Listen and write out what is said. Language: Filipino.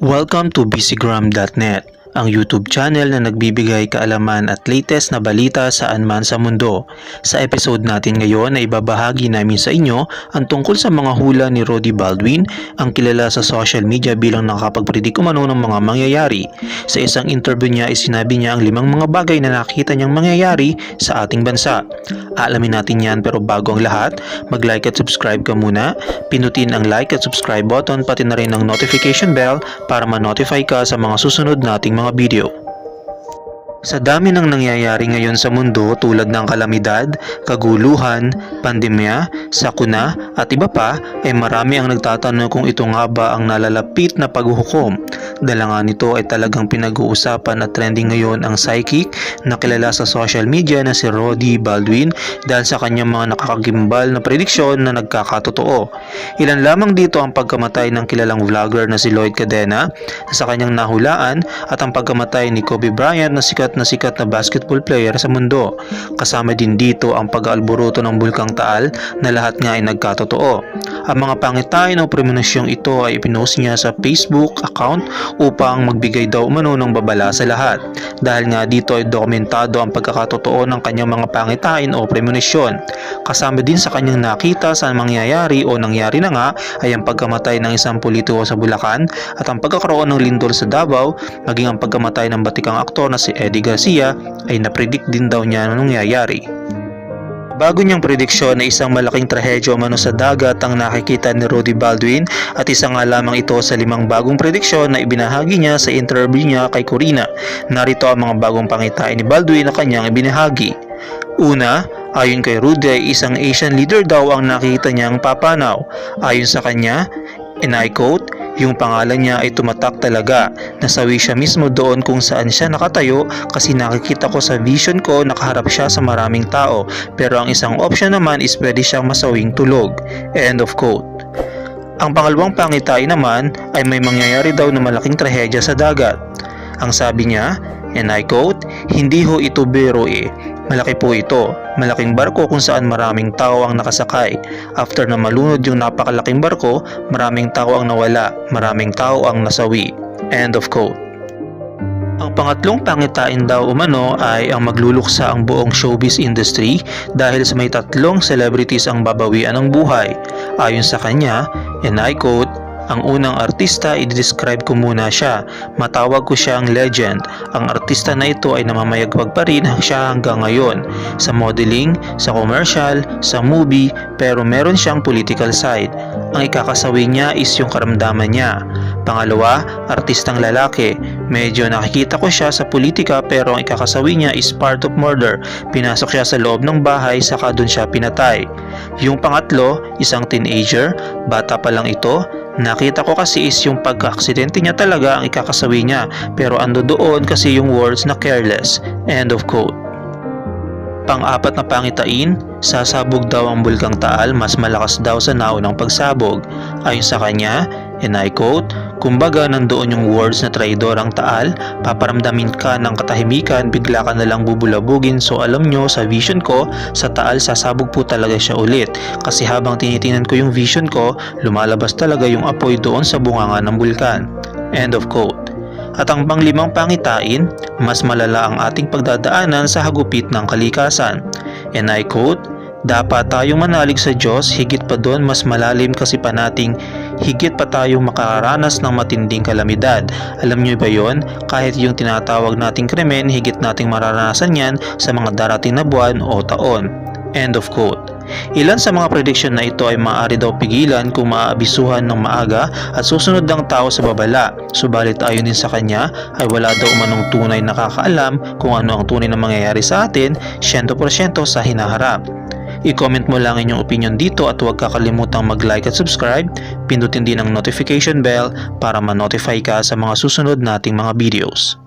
Welcome to busygram.net, ang YouTube channel na nagbibigay kaalaman at latest na balita saan man sa mundo. Sa episode natin ngayon ay ibabahagi namin sa inyo ang tungkol sa mga hula ni Roddy Baldwin, ang kilala sa social media bilang nakakapagpredict umano ng mga mangyayari. Sa isang interview niya ay sinabi niya ang limang mga bagay na nakita niyang mangyayari sa ating bansa. Alamin natin yan pero bago ang lahat, mag-like at subscribe ka muna, pinutin ang like at subscribe button pati na rin ang notification bell para ma-notify ka sa mga susunod nating mga video. Sa dami ng nangyayari ngayon sa mundo tulad ng kalamidad, kaguluhan, pandemya, sakuna at iba pa ay marami ang nagtatanong kung ito nga ba ang nalalapit na paghuhukom. Dala nga nito ay talagang pinag-uusapan at trending ngayon ang psychic na kilala sa social media na si Roddy Baldwin dahil sa kanyang mga nakakagimbal na prediksyon na nagkakatotoo. Ilan lamang dito ang pagkamatay ng kilalang vlogger na si Lloyd Cadena na sa kanyang nahulaan at ang pagkamatay ni Kobe Bryant na sikat na sikat na basketball player sa mundo. Kasama din dito ang pag-aalboroto ng Bulkang Taal na lahat nga ay nagkatotoo. Ang mga pangitain o premonisyong ito ay ipinost niya sa Facebook account upang magbigay daw umano ng babala sa lahat. Dahil nga dito ay dokumentado ang pagkakatotoo ng kanyang mga pangitain o premonisyon. Kasama din sa kanyang nakita sa mangyayari o nangyari na nga ay ang pagkamatay ng isang politiko sa Bulacan at ang pagkakaroon ng lindol sa Davao maging ang pagkamatay ng batikang aktor na si Eddie Garcia ay napredict din daw niya na nangyayari. Bago niyang prediksyon na isang malaking trahedyo mano sa dagat ang nakikita ni Rudy Baldwin at isa nga lamang ito sa limang bagong prediksyon na ibinahagi niya sa interview niya kay Corina. Narito ang mga bagong pangitain ni Baldwin na kanyang ibinahagi. Una, ayon kay Rudy isang Asian leader daw ang nakita niyang papanaw. Ayon sa kanya, and I quote, yung pangalan niya ay tumatak talaga. Nasawi siya mismo doon kung saan siya nakatayo kasi nakikita ko sa vision ko nakaharap siya sa maraming tao. Pero ang isang option naman is pwede siyang masawing tulog. End of quote. Ang pangalawang pangitay naman ay may mangyayari daw na malaking trahedya sa dagat. Ang sabi niya, and I quote, hindi ho ito biro eh. Malaki po ito. Malaking barko kung saan maraming tao ang nakasakay. After na malunod yung napakalaking barko, maraming tao ang nawala, maraming tao ang nasawi. End of quote. Ang pangatlong pangitain daw umano ay ang magluluksa ang buong showbiz industry dahil sa may tatlong celebrities ang babawian ng buhay. Ayon sa kanya, and I quote, ang unang artista, i-describe ko muna siya. Matawag ko siyang legend. Ang artista na ito ay namamayagpag pa rin siya hanggang ngayon. Sa modeling, sa commercial, sa movie, pero meron siyang political side. Ang ikakasawi niya is yung karamdaman niya. Pangalawa, artistang lalaki. Medyo nakikita ko siya sa politika pero ang ikakasawi niya is part of murder. Pinasok siya sa loob ng bahay saka dun siya pinatay. Yung pangatlo, isang teenager, bata pa lang ito, Nakita ko kasi is yung pagka-aksidente niya talaga ang ikakasawi niya pero ando doon kasi yung words na careless. End of quote. Pang-apat na pangitain, sasabog daw ang bulkang Taal mas malakas daw sa naunang pagsabog. Ayon sa kanya, and I quote, Kumbaga nandoon yung words na traidor ang Taal, paparamdamin ka ng katahimikan, bigla ka nalang bubulabugin so alam nyo sa vision ko, sa Taal sasabog po talaga siya ulit. Kasi habang tinitingnan ko yung vision ko, lumalabas talaga yung apoy doon sa bunganga ng bulkan. End of quote. At ang panglimang pangitain, mas malala ang ating pagdadaanan sa hagupit ng kalikasan. And I quote, dapat tayong manalig sa Diyos higit pa doon mas malalim kasi pa nating higit pa tayong makakaranas ng matinding kalamidad. Alam nyo ba yon? Kahit yung tinatawag nating krimen, higit nating mararanasan yan sa mga darating na buwan o taon. End of quote. Ilan sa mga prediction na ito ay maaari daw pigilan kung maaabisuhan ng maaga at susunod ng tao sa babala. Subalit ayon din sa kanya ay wala daw umanong tunay nakakaalam kung ano ang tunay na mangyayari sa atin 100% sa hinaharap. I-comment mo lang inyong opinion dito at huwag kakalimutang mag-like at subscribe. Pindutin din ang notification bell para ma-notify ka sa mga susunod nating mga videos.